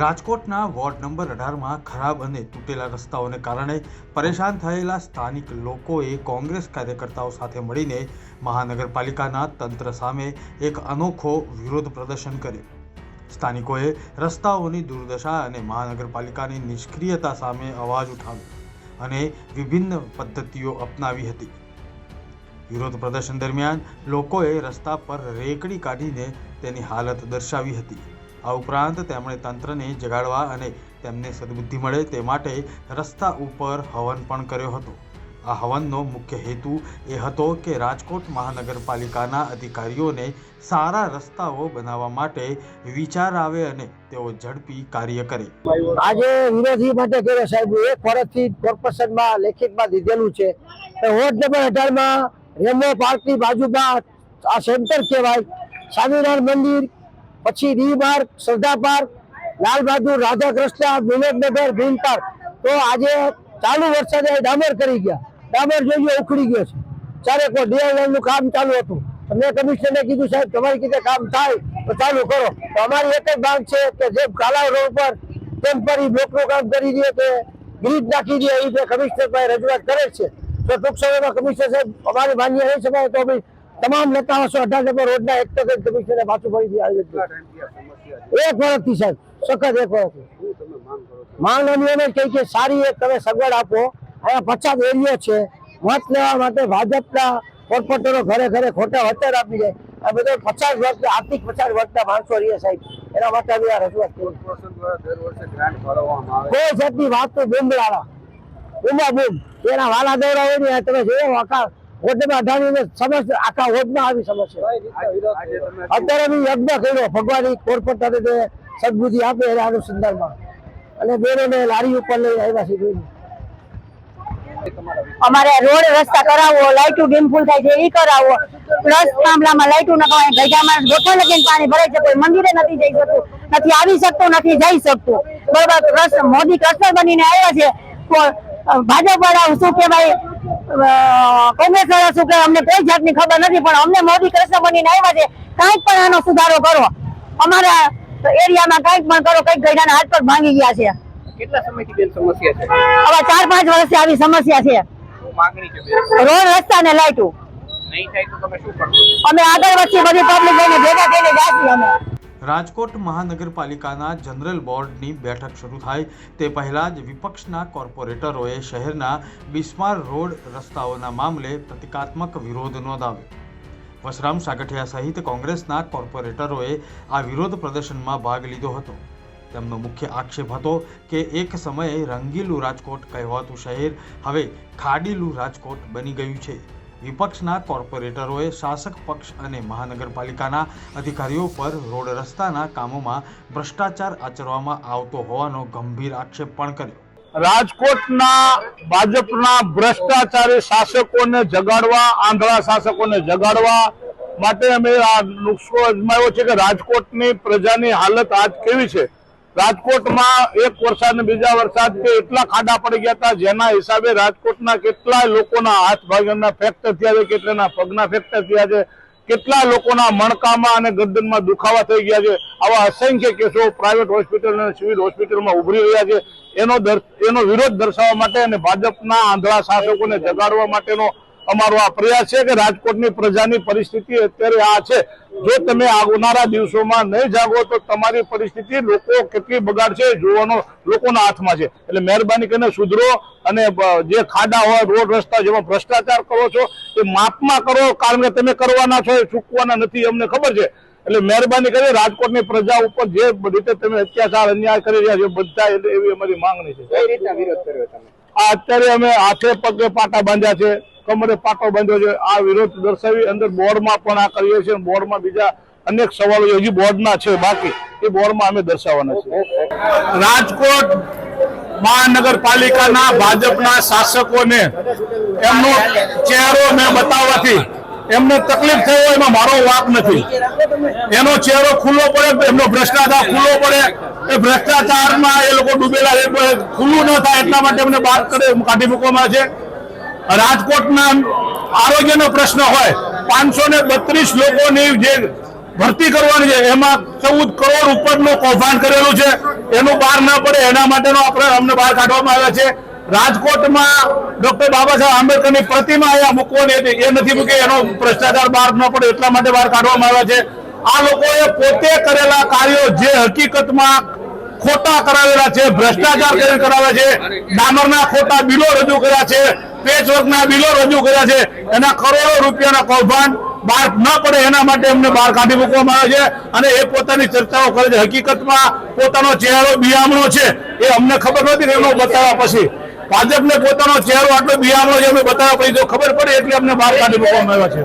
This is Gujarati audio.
રાજકોટના વોર્ડ નંબર અઢારમાં ખરાબ અને તૂટેલા રસ્તાઓને કારણે પરેશાન થયેલા સ્થાનિક લોકોએ કોંગ્રેસ કાર્યકર્તાઓ સાથે મળીને મહાનગરપાલિકાના તંત્ર સામે એક અનોખો વિરોધ પ્રદર્શન કર્યું. સ્થાનિકોએ રસ્તાઓની દુર્દશા અને મહાનગરપાલિકાની નિષ્ક્રિયતા સામે અવાજ ઉઠાવ્યો અને વિભિન્ન પદ્ધતિઓ અપનાવી હતી. વિરોધ પ્રદર્શન દરમિયાન લોકોએ રસ્તા પર રેકડી કાઢીને તેની હાલત દર્શાવી હતી. આ ઉપરાંત તેમણે તંત્રને જગાડવા અને તેમને સદબુદ્ધિ મળે તે માટે રસ્તા ઉપર હવન પણ કર્યો હતો. આ હવનનો મુખ્ય હેતુ એ હતો કે રાજકોટ મહાનગરપાલિકાના અધિકારીઓને સારા રસ્તાઓ બનાવવા માટે વિચાર આવે અને તેઓ ઝડપી કાર્ય કરે. આજે વિરોધી માટે કર્યો સાહેબ એક વર્ષથી કોર્પોરેશનમાં, લેખિતમાં દીધેલું છે વોર્ડ નંબર અઢારમાં રેમો પાર્કની બાજુમાં આ સેન્ટર કહેવાય, સ્વામિનારાયણ મંદિર પછી રી park Shraddha park Lal Bahadur Radha Krishna Vinodnagar green park તો આજે ચાલુ વરસાદે ડામર કરી ગયા. ડામર જોઈએ ઉખડી ગયો છે. ચારે કોઈ ડીએલએલનું કામ ચાલુ હતું. મેં કમિશનરને કીધું, સાહેબ, તમારી કીધે કામ થાય, તો ચાલુ કરો. તો અમારી એક જ માંગ છે કે જે કાલાવ રોડ પર ટેમ્પરરી બ્લોકનું કામ કરી દે કે ગ્રીડ નાખી દે એ કમિશનર પાસે રજૂઆત કરે છે. તો ટૂંક સમયમાં કમિશનર સાહેબ, અમારી માન્ય નહીં સમાય તો બી તમામ નેતાઓ અઢાર નંબર રોડના એક તો કમિશનરે પાછું ફરી દે આવી રીતે એક વર્ષથી સાહેબ, સખત એક વર્ષથી એમ કહી કે સારી એક તમે સગવડ આપો. અહીંયા પચાસ એરિયો છે. મત લેવા માટે ભાજપના કોર્પોરેટરો ઘરે ઘરે ખોટા વળતર આપી જાય આ બધો પચાસ વર્ષ આર્થિક પચાસ વર્ષના માણસો રહીએ સાહેબ. એના માટે અમે આ રજૂઆત કોઈ જાતની વાત તો બૂમવાળા બૂમા બૂમ એના વાલા દોરા હોય ને તમે જોયો આખા વોટમાં અઢારની સમસ્યા આખા વોટમાં આવી સમસ્યા. અત્યારે બી યજ્ઞ કર્યો ભગવાન કોર્પોરેટરે સદબુદ્ધિ આપે એના અનુસંધાનમાં અને બેરોને લારી ઉપર લઈ આવ્યા છે અમારે રોડ રસ્તા કરાવવો લાઈટો ડીમ ફૂલ થાય છે એ કરાવવો પ્લસ થાંભલામાં ન નખાવાય ગઈઢામાં ગોઠા લગીને પાણી ભરાય છે કોઈ મંદિરે નથી જઈ શકતું નથી આવી શકતું નથી જઈ શકતું. બરોબર મોદી કસ્ટર બનીને આવ્યા છે. ભાજપ વાળા શું કે ભાઈ કોંગ્રેસ વાળા શું કે અમને કોઈ જાતની ખબર નથી પણ અમને મોદી કૃષ્ણ બનીને આવ્યા છે. કાંઈક પણ આનો સુધારો કરો. અમારા એરિયામાં કાંઈક પણ કરો કંઈક ગઈઢાના હાથ પર ભાંગી ગયા છે. કેટલા સમયથી બેન સમસ્યા છે? હવે ચાર પાંચ વર્ષથી આવી સમસ્યા છે. રોડ રસ્તા ને લાઈટો. નહીં થાય તો તમે શું કરશો? અમે આગળ વચ્ચે બધી પબ્લિક લઈને ભેગા થઈને જાશું અમે. રાજકોટ મહાનગરપાલિકાના જનરલ બોર્ડની બેઠક શરૂ થાય તે પહેલાં જ વિપક્ષના કોર્પોરેટરોએ શહેરના બિસ્માર રોડ રસ્તાઓના મામલે પ્રતિકાત્મક વિરોધ નોંધાવ્યો. વસરામ સાગઠિયા સહિત કોંગ્રેસના કોર્પોરેટરોએ આ વિરોધ પ્રદર્શનમાં ભાગ લીધો હતો. તેમનો મુખ્ય આક્ષેપ હતો કે એક સમયે રંગીલું રાજકોટ કહેવાતું શહેર હવે ખાડીલું રાજકોટ બની ગયું છે. વિપક્ષના કોર્પોરેટરોએ શાસક પક્ષ અને મહાનગરપાલિકાના અધિકારીઓ પર રોડ રસ્તાના કામોમાં ભ્રષ્ટાચાર આચરવામાં આવતો હોવાનો ગંભીર આક્ષેપ પણ કર્યો. રાજકોટના ભાજપના ભ્રષ્ટાચારી શાસકોને જગાડવા, આંધળા શાસકોને જગાડવા માટે અમે આ નુસ્ખો અજમાવ્યો છે કે રાજકોટની પ્રજાની હાલત આજ કેવી છે? રાજકોટમાં એક વરસાદ બીજા બીજા કે એટલા ખાડા પડી ગયા હતા, જેના હિસાબે રાજકોટના કેટલાય લોકોના હાથ ભાગના ફ્રેક્ચર થયા છે કેટલાના પગના ફ્રેક્ચર થયા છે, કેટલા લોકોના મણકામાં અને ગરદનમાં દુખાવા થઈ ગયા છે, આવા અસંખ્ય કેસો પ્રાઇવેટ હોસ્પિટલ અને સિવિલ હોસ્પિટલમાં ઉભરી રહ્યા છે. એનો એનો વિરોધ દર્શાવવા માટે અને ભાજપના આંધળા શાસકોને જગાડવા માટેનો અમારો આ પ્રયાસ છે કે રાજકોટની પ્રજાની પરિસ્થિતિ અત્યારે આ છે. જો તમે આવનારા દિવસોમાં નહીં જાગો તો તમારી પરિસ્થિતિ લોકો કેટલી બગાડશે જોવાનો લોકોના હાથમાં છે. એટલે મહેરબાની કરીને સુધરો અને જે ખાડા હોય, રોડ રસ્તા જેમાં ભ્રષ્ટાચાર કરો છો, એ માપમાં કરો, કારણ કે તમે કરવાના છો એ ચૂકવાના નથી અમને ખબર છે. એટલે મહેરબાની કરી રાજકોટની પ્રજા ઉપર જે રીતે તમે અત્યાચાર અન્યાય કરી રહ્યા છો, બધા એવી અમારી માંગણી છે. કઈ રીતના વિરોધ કર્યો તમે? આ અત્યારે અમે હાથે પગે પાટા બાંધ્યા છે, કમરે પાટો બાંધ્યો છે. આ વિરોધ દર્શાવી અંદર બોર્ડમાં પણ આ કરીએ છીએ બોર્ડમાં બીજા અનેક સવાલો હજી બોર્ડના છે, બાકી એ બોર્ડમાં અમે દર્શાવવાના છે રાજકોટ મહાનગરપાલિકાના ભાજપના શાસકોને એમનો ચહેરો મેં બતાવવાથી એમને તકલીફ થઈ હોય એમાં મારો વાક નથી. એનો ચહેરો ખુલ્લો પડે એમનો ભ્રષ્ટાચાર ખુલ્લો પડે. એ ભ્રષ્ટાચારમાં એ લોકો ડૂબેલા પણ ખુલ્લું ન થાય એટલા માટે એમને બાદ કરે કાઢી મૂકવામાં છે. રાજકોટના આરોગ્યનો પ્રશ્ન હોય, પાંચસો ને બત્રીસ લોકોની જે ભરતી કરવાની છે, એમાં ચૌદ કરોડ ઉપરનું કૌભાંડ કરેલું છે. એનું બહાર ના પડે, એના માટેનો આપણે અમને બહાર કાઢવામાં આવ્યા છે. રાજકોટમાં ડોક્ટર બાબા સાહેબ આંબેડકરની પ્રતિમા અહીંયા મૂકવાની એ નથી મૂકી, એનો ભ્રષ્ટાચાર બહાર ન પડે એટલા માટે બહાર કાઢવામાં આવ્યા છે. આ લોકોએ પોતે કરેલા કાર્યો જે હકીકતમાં ખોટા કરાવેલા છે, ભ્રષ્ટાચાર કરીને કરાવ્યા છે. ડામરના ખોટા બિલો રજૂ કર્યા છે, પેચવર્કના બિલો રજૂ કર્યા છે. એના કરોડો રૂપિયાના કૌભાંડ બહાર ન પડે એના માટે એમને બહાર કાઢી મૂકવામાં આવે છે. અને એ પોતાની ચર્ચાઓ કરે છે. હકીકતમાં પોતાનો ચહેરો બિયામણો છે. એ અમને ખબર નથી એમનો બતાવ્યા પછી. ભાજપને પોતાનો ચહેરો આટલો બિયામણો છે, અમે બતાવ્યો પછી જો ખબર પડે, એટલે અમને બહાર કાઢી મૂકવામાં આવ્યા છે.